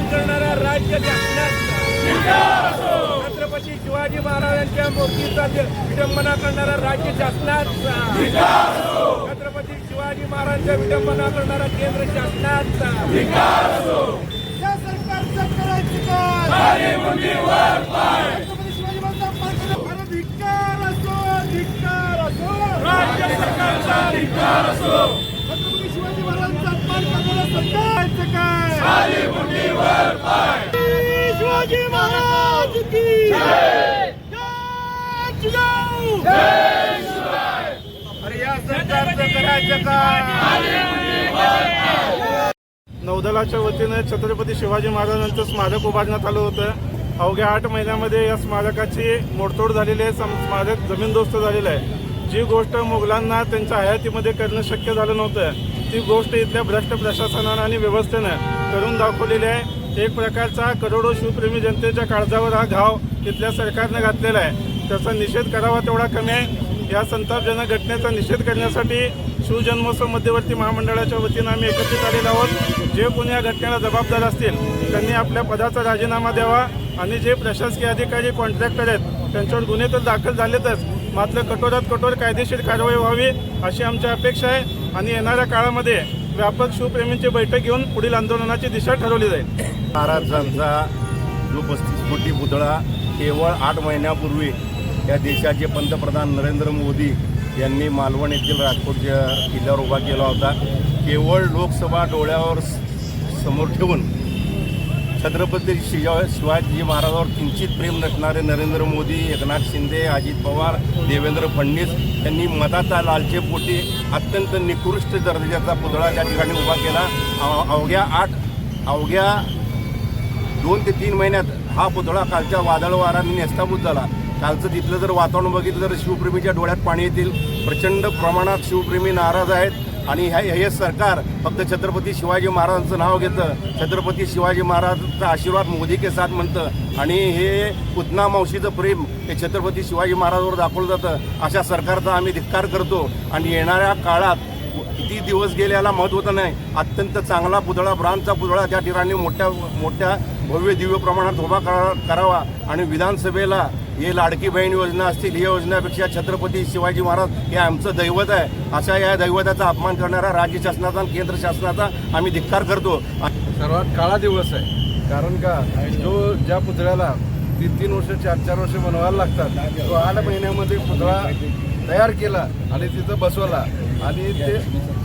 आंदोलन करणारा राज्य शासनाचा छत्रपती शिवाजी महाराजांच्या मूर्तीचा विडंबना करणारा राज्य शासनाचा छत्रपती शिवाजी महाराजांच्या विडंबना करणारा केंद्र शासनाचा या नौदलाच्या वतीने छत्रपती शिवाजी महाराजांचं स्मारक उभारण्यात आलं होतं. अवघ्या आठ महिन्यामध्ये या स्मारकाची मोडतोड झालेली आहे. सम- स्मारक जमीनदोस्त झालेलं आहे. जी गोष्ट मुघलांना त्यांच्या हयातीमध्ये करणं शक्य झालं नव्हतं ती गोष्ट इथल्या भ्रष्ट प्रशासनानं आणि व्यवस्थेनं करून दाखवलेली आहे. एक प्रकारचा करोडो शिवप्रेमी जनतेच्या काळजावर हा घाव इथल्या सरकारनं घातलेला आहे. त्याचा निषेध करावा तेवढा कमी आहे. या संतापजनक घटनेचा निषेध करण्यासाठी शिवजन्मोत्सव मध्यवर्ती महामंडळाच्या वतीनं आम्ही एकत्रित आलेलो आहोत. जे कोणी या घटनेला जबाबदार असतील त्यांनी आपल्या पदाचा राजीनामा द्यावा आणि जे प्रशासकीय अधिकारी कॉन्ट्रॅक्टर आहेत त्यांच्यावर गुन्हे तर दाखल झालेतच. मात्र कठोरात कठोर कायदेशीर कारवाई व्हावी अशी आमची अपेक्षा आहे आणि येणाऱ्या काळामध्ये व्यापक शिवप्रेमींची बैठक घेऊन पुढील आंदोलनाची दिशा ठरवली जाईल. महाराजांचा जो पस्तीस कोटी पुतळा केवळ आठ महिन्यापूर्वी या देशाचे पंतप्रधान नरेंद्र मोदी यांनी मालवण येथील राजकोटच्या किल्ल्यावर उभा केला होता. केवळ लोकसभा डोळ्यावर स- समोर ठेवून छत्रपती शिजा शिवाजी महाराजांवर किंचित प्रेम नसणारे नरेंद्र मोदी एकनाथ शिंदे अजित पवार देवेंद्र फडणवीस यांनी मताचा लालचेपोटी अत्यंत निकृष्ट दर्जाचा पुतळा त्या ठिकाणी उभा केला. अवघ्या आठ अवघ्या दोन ते तीन महिन्यात हा पुतळा कालच्या वादळ वाराने नेस्ताभूत झाला. कालचं तिथलं जर वातावरण बघितलं तर शिवप्रेमीच्या डोळ्यात पाणी येतील. प्रचंड प्रमाणात शिवप्रेमी नाराज आहेत. आणि हे हे सरकार फक्त छत्रपती शिवाजी महाराजांचं नाव घेतं. छत्रपती शिवाजी महाराजांचा आशीर्वाद मोदी के साथ म्हणतं. आणि हे पुतना मावशीचं प्रेम हे छत्रपती शिवाजी महाराजांवर दाखवलं जातं. अशा सरकारचा आम्ही धिक्कार करतो. आणि येणाऱ्या काळात किती दिवस गेले याला तर नाही. अत्यंत चांगला पुतळा ब्रांडचा पुतळा त्या ठिकाणी मोठ्या मोठ्या भव्य दिव्य प्रमाणात उभा करा करावा. आणि विधानसभेला हे लाडकी बहीण योजना असतील ही योजनेपेक्षा छत्रपती शिवाजी महाराज हे आमचं दैवत आहे. अशा या दैवताचा अपमान करणारा राज्य शासनाचा आणि केंद्र शासनाचा आम्ही धिक्कार करतो. सर्वात काळा दिवस आहे. कारण का? जो ज्या पुतळ्याला तीन तीन वर्ष चार चार वर्ष बनवायला लागतात तो आठ महिन्यामध्ये पुतळा तयार केला आणि तिथं बसवला. आणि ते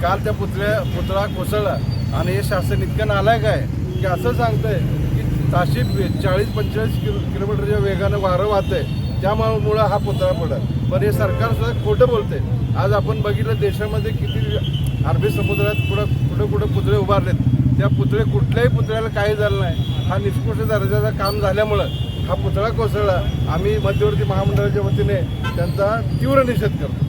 काल त्या पुतळ्या पुतळा कोसळला. आणि हे शासन इतकं नालायक आहे की असं सांगतंय की ताशी चाळीस पंचेचाळीस किलो किलोमीटरच्या वेगानं वारं वाहतंय. त्यामुळं हा पुतळा पडत पण हे सरकार सुद्धा खोटं बोलते आज आपण बघितलं देशामध्ये किती अरबी समुद्रात कुठं कुठं कुठं पुतळे उभारलेत. त्या पुतळे कुठल्याही पुतळ्याला काही झालं नाही. हा निष्कृष्ट दर्जाचा काम झाल्यामुळं हा पुतळा कोसळला. आम्ही मध्यवर्ती महामंडळाच्या वतीने त्यांचा तीव्र निषेध करतो.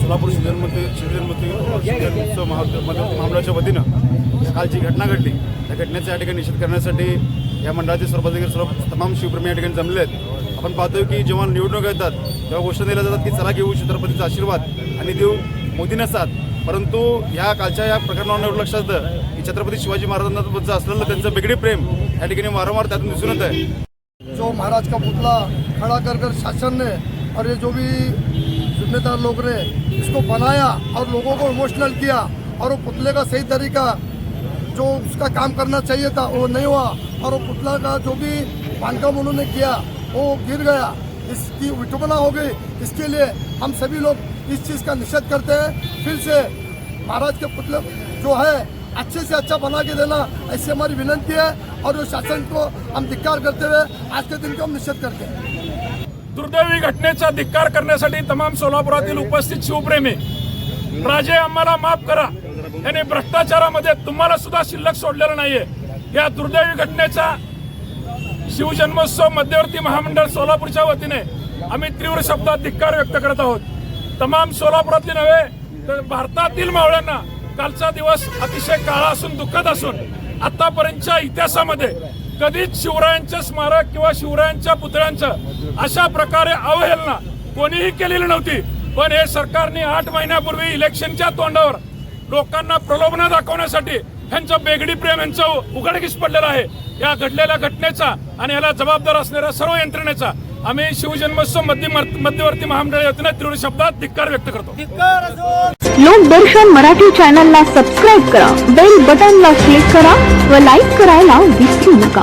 सोलापूर शिवजन्मोत्सव शिवजन्मोत्सव शिवजन्मोत्सव महा- महामंडळाच्या वतीनं काल जी घटना घडली. त्या घटनेचा या ठिकाणी निषेध करण्यासाठी या मंडळाचे सर्वाधिकारी सर्व तमाम शिवप्रेमी या ठिकाणी जमले आहेत. आपण पाहतोय की जेव्हा निवडणूक येतात तेव्हा घोषणा दिल्या जातात की चला घेऊ छत्रपतीचा आशीर्वाद आणि देऊ मोदी नसतात परंतु ह्या कालच्या या प्रकरणावर एवढं लक्षात येतं की छत्रपती शिवाजी महाराजांबद्दल असलेलं त्यांचं वेगळी प्रेम या ठिकाणी वारंवार त्यातून दिसून येत आहे जो महाराज का पुतला खड़ा कर कर शासन ने और ये जो भी जिम्मेदार लोग ने इसको बनाया और लोगों को इमोशनल किया और वो पुतले का सही तरीका जो उसका काम करना चाहिए था, वो नहीं हुआ। और वो पुतला का जो भी बांधकाम उन्होंने किया, वो गिर गया। इसकी विटुमना हो गई। इसके लिए हम सभी लोग इस चीज़ का निषेध करते हैं। फिर से महाराज के पुतले जो है, अच्छे से अच्छा बना के देना, ऐसी हमारी विनंती है। और जो शासन को हम धिक्कार करते हुए आज के दिन को हम निषेध करते हैं। दुर्दैवी घटनेचा धिक्कार करण्यासाठी तमाम सोलापुरातील उपस्थित शिवप्रेमी राजे आम्हाला माफ करा. यांनी भ्रष्टाचारामध्ये तुम्हाला सुद्धा शिल्लक सोडलेलं नाहीये. या दुर्दैवी घटनेचा शिवजन्मोत्सव मध्यवर्ती महामंडळ सोलापूरच्या वतीने आम्ही तीव्र शब्दात धिक्कार व्यक्त करत आहोत. तमाम सोलापुरातली नव्हे तर भारतातील मावळ्यांना कालचा दिवस अतिशय काळा असून दुःखद असून आतापर्यंतच्या इतिहासामध्ये कधीच शिवरायांचं स्मारक किंवा शिवरायांच्या पुतळ्यांचं अशा प्रकारे अवहेलना कोणीही केलेली नव्हती. पण हे सरकारने आठ महिन्यापूर्वी इलेक्शनच्या तोंडावर लोकांना प्रलोभना दाखवण्यासाठी ह्यांचं बेगडी प्रेम यांचं उघडकीस पडलेलं आहे. या घडलेल्या घटनेचा आणि याला जबाबदार असणाऱ्या सर्व यंत्रणेचा आम्ही शिवजन्मोत्सव मध्य मध्यवर्ती महामंडळ तीव्र शब्दात धिक्कार व्यक्त करतो. लोकदर्शन मराठी चॅनलला सबस्क्राईब करा. बेल बटनला क्लिक करा व लाईक करायला विसरू नका.